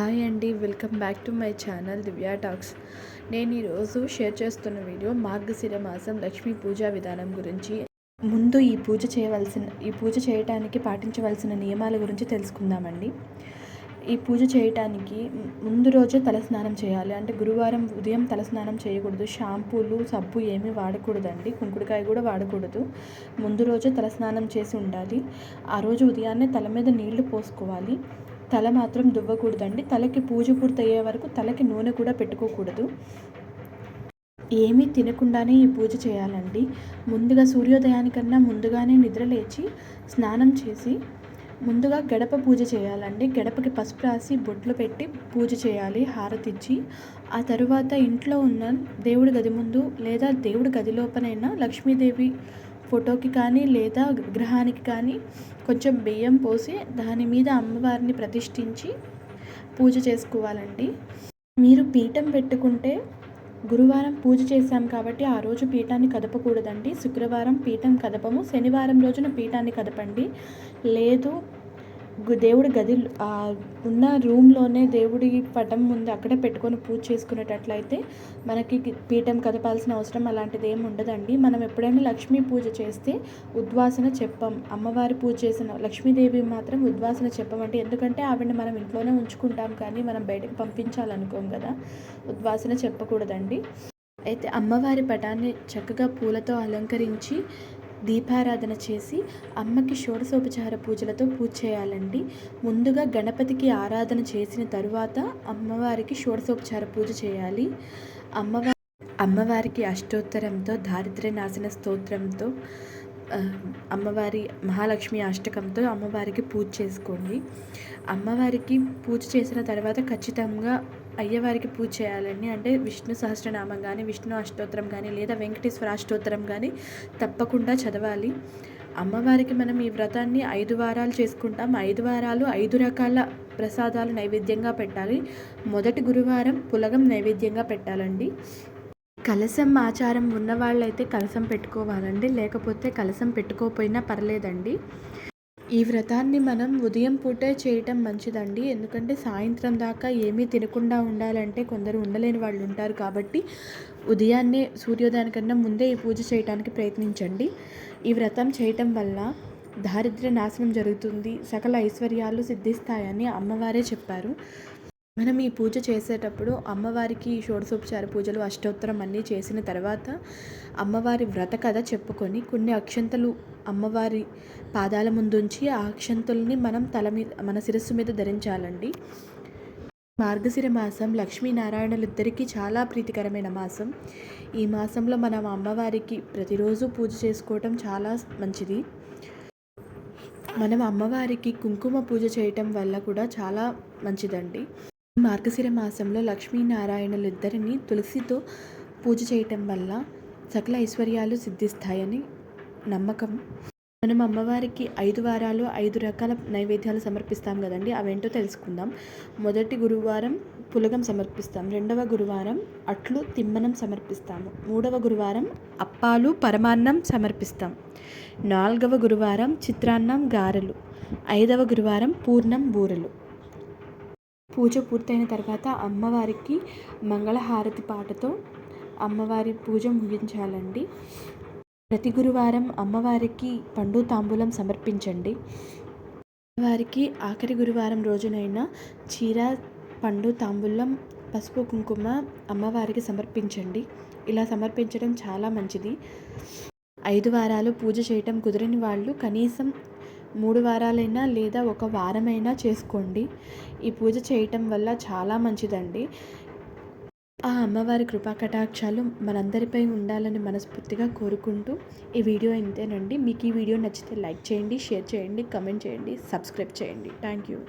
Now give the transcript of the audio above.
Hi అండి welcome back to my channel Divya talks. నేను ఈరోజు షేర్ చేస్తున్న వీడియో మార్గశిర మాసం లక్ష్మీ పూజా విధానం గురించి. ముందు ఈ పూజ చేయవలసిన ఈ పూజ చేయటానికి పాటించవలసిన నియమాల గురించి తెలుసుకుందామండి. ఈ పూజ చేయటానికి ముందు రోజే తలస్నానం చేయాలి. అంటే గురువారం ఉదయం తలస్నానం చేయకూడదు. షాంపూలు సబ్బు ఏమీ వాడకూడదండి. కుంకుడుకాయ కూడా వాడకూడదు. ముందు రోజే తలస్నానం చేసి ఉండాలి. ఆ రోజు ఉదయాన్నే తల మీద నీళ్ళు పోసుకోవాలి. తల మాత్రం దువ్వకూడదండి. తలకి పూజ పూర్తయ్యే వరకు తలకి నూనె కూడా పెట్టుకోకూడదు. ఏమీ తినకుండానే ఈ పూజ చేయాలండి. ముందుగా సూర్యోదయానికన్నా ముందుగానే నిద్ర లేచి స్నానం చేసి ముందుగా గడప పూజ చేయాలండి. గడపకి పసుపు రాసి బొట్లు పెట్టి పూజ చేయాలి హారతిచ్చి. ఆ తరువాత ఇంట్లో ఉన్న దేవుడి గది ముందు లేదా దేవుడి గది లోపలైనా లక్ష్మీదేవి ఫోటోకి కానీ లేదా విగ్రహానికి కానీ కొంచెం బియ్యం పోసి దాని మీద అమ్మవారిని ప్రతిష్ఠించి పూజ చేసుకోవాలండి. మీరు పీఠం పెట్టుకుంటే గురువారం పూజ చేశాం కాబట్టి ఆ రోజు పీఠాన్ని కదపకూడదండి. శుక్రవారం పీఠం కదపము. శనివారం రోజున పీఠాన్ని కదపండి. లేదు దేవుడి గది ఉన్న రూమ్లోనే దేవుడి పటం ముందు అక్కడే పెట్టుకొని పూజ చేసుకునేటట్లయితే మనకి పీఠం కదపాల్సిన అవసరం అలాంటిది ఏమి ఉండదండి. మనం ఎప్పుడైనా లక్ష్మీ పూజ చేస్తే ఉద్వాసన చెప్పం. అమ్మవారి పూజ చేసిన లక్ష్మీదేవి మాత్రం ఉద్వాసన చెప్పమంటే ఎందుకంటే ఆవిడని మనం ఇంట్లోనే ఉంచుకుంటాం కానీ మనం బయటకు పంపించాలనుకోం కదా. ఉద్వాసన చెప్పకూడదండి. అయితే అమ్మవారి పటాన్ని చక్కగా పూలతో అలంకరించి దీపారాధన చేసి అమ్మకి షోడశోపచార పూజలతో పూజ చేయాలండి. ముందుగా గణపతికి ఆరాధన చేసిన తరువాత అమ్మవారికి షోడశోపచార పూజ చేయాలి. అమ్మవారి అమ్మవారికి అష్టోత్తరంతో దారిద్ర్య నాశన స్తోత్రంతో అమ్మవారి మహాలక్ష్మి అష్టకంతో అమ్మవారికి పూజ చేసుకోండి. అమ్మవారికి పూజ చేసిన తర్వాత ఖచ్చితంగా అయ్యవారికి పూజ చేయాలండి. అంటే విష్ణు సహస్రనామం కానీ విష్ణు అష్టోత్తరం కానీ లేదా వెంకటేశ్వర అష్టోత్తరం కానీ తప్పకుండా చదవాలి. అమ్మవారికి మనం ఈ వ్రతాన్ని ఐదు వారాలు చేసుకుంటాం. ఐదు వారాలు ఐదు రకాల ప్రసాదాలు నైవేద్యంగా పెట్టాలి. మొదటి గురువారం పులగం నైవేద్యంగా పెట్టాలండి. కలసం ఆచారం ఉన్నవాళ్ళైతే కలసం పెట్టుకోవాలండి లేకపోతే కలసం పెట్టుకోకపోయినా పర్లేదండి. ఈ వ్రతాన్ని మనం ఉదయం పూటే చేయటం మంచిదండి. ఎందుకంటే సాయంత్రం దాకా ఏమీ తినకుండా ఉండాలంటే కొందరు ఉండలేని వాళ్ళు ఉంటారు కాబట్టి ఉదయాన్నే సూర్యోదయానికన్నా ముందే ఈ పూజ చేయడానికి ప్రయత్నించండి. ఈ వ్రతం చేయటం వల్ల దారిద్ర్య నాశనం జరుగుతుంది. సకల ఐశ్వర్యాలు సిద్ధిస్తాయని అమ్మవారే చెప్పారు. మనం ఈ పూజ చేసేటప్పుడు అమ్మవారికి షోడశోపచార పూజలు అష్టోత్తరం అన్నీ చేసిన తర్వాత అమ్మవారి వ్రత కథ చెప్పుకొని కొన్ని అక్షంతలు అమ్మవారి పాదాల ముందుంచి ఆ అక్షంతుల్ని మనం తల మీద మన శిరస్సు మీద ధరించాలండి. మార్గశిర మాసం లక్ష్మీనారాయణలిద్దరికీ చాలా ప్రీతికరమైన మాసం. ఈ మాసంలో మనం అమ్మవారికి ప్రతిరోజు పూజ చేసుకోవటం చాలా మంచిది. మనం అమ్మవారికి కుంకుమ పూజ చేయటం వల్ల కూడా చాలా మంచిదండి. మార్గశిర మాసంలో లక్ష్మీనారాయణలిద్దరిని తులసితో పూజ చేయటం వల్ల సకల ఐశ్వర్యాలు సిద్ధిస్తాయని నమ్మకం. మనం అమ్మవారికి ఐదు వారాలు ఐదు రకాల నైవేద్యాలు సమర్పిస్తాం కదండి అవేంటో తెలుసుకుందాం. మొదటి గురువారం పులగం సమర్పిస్తాం రెండవ గురువారం అట్లు తిమ్మనం సమర్పిస్తాము మూడవ గురువారం అప్పాలు పరమాన్నం సమర్పిస్తాం నాలుగవ గురువారం చిత్రాన్నం గారెలు ఐదవ గురువారం పూర్ణం బూరెలు. పూజ పూర్తయిన తర్వాత అమ్మవారికి మంగళహారతి పాటతో అమ్మవారి పూజ ముగించాలండి. ప్రతి గురువారం అమ్మవారికి పండు తాంబూలం సమర్పించండి. వారికి ఆఖరి గురువారం రోజునైనా చీర పండు తాంబూలం పసుపు కుంకుమ అమ్మవారికి సమర్పించండి. ఇలా సమర్పించడం చాలా మంచిది. ఐదు వారాలు పూజ చేయటం కుదరని వాళ్ళు కనీసం మూడు వారాలైనా లేదా ఒక వారమైనా చేసుకోండి. ఈ పూజ చేయటం వల్ల చాలా మంచిదండి. ఆ అమ్మవారి కృపా కటాక్షాలు మనందరిపై ఉండాలని మనస్ఫూర్తిగా కోరుకుంటూ ఈ వీడియో ఇంతేనండి. మీకు ఈ వీడియో నచ్చితే లైక్ చేయండి షేర్ చేయండి కమెంట్ చేయండి సబ్స్క్రైబ్ చేయండి. Thank you.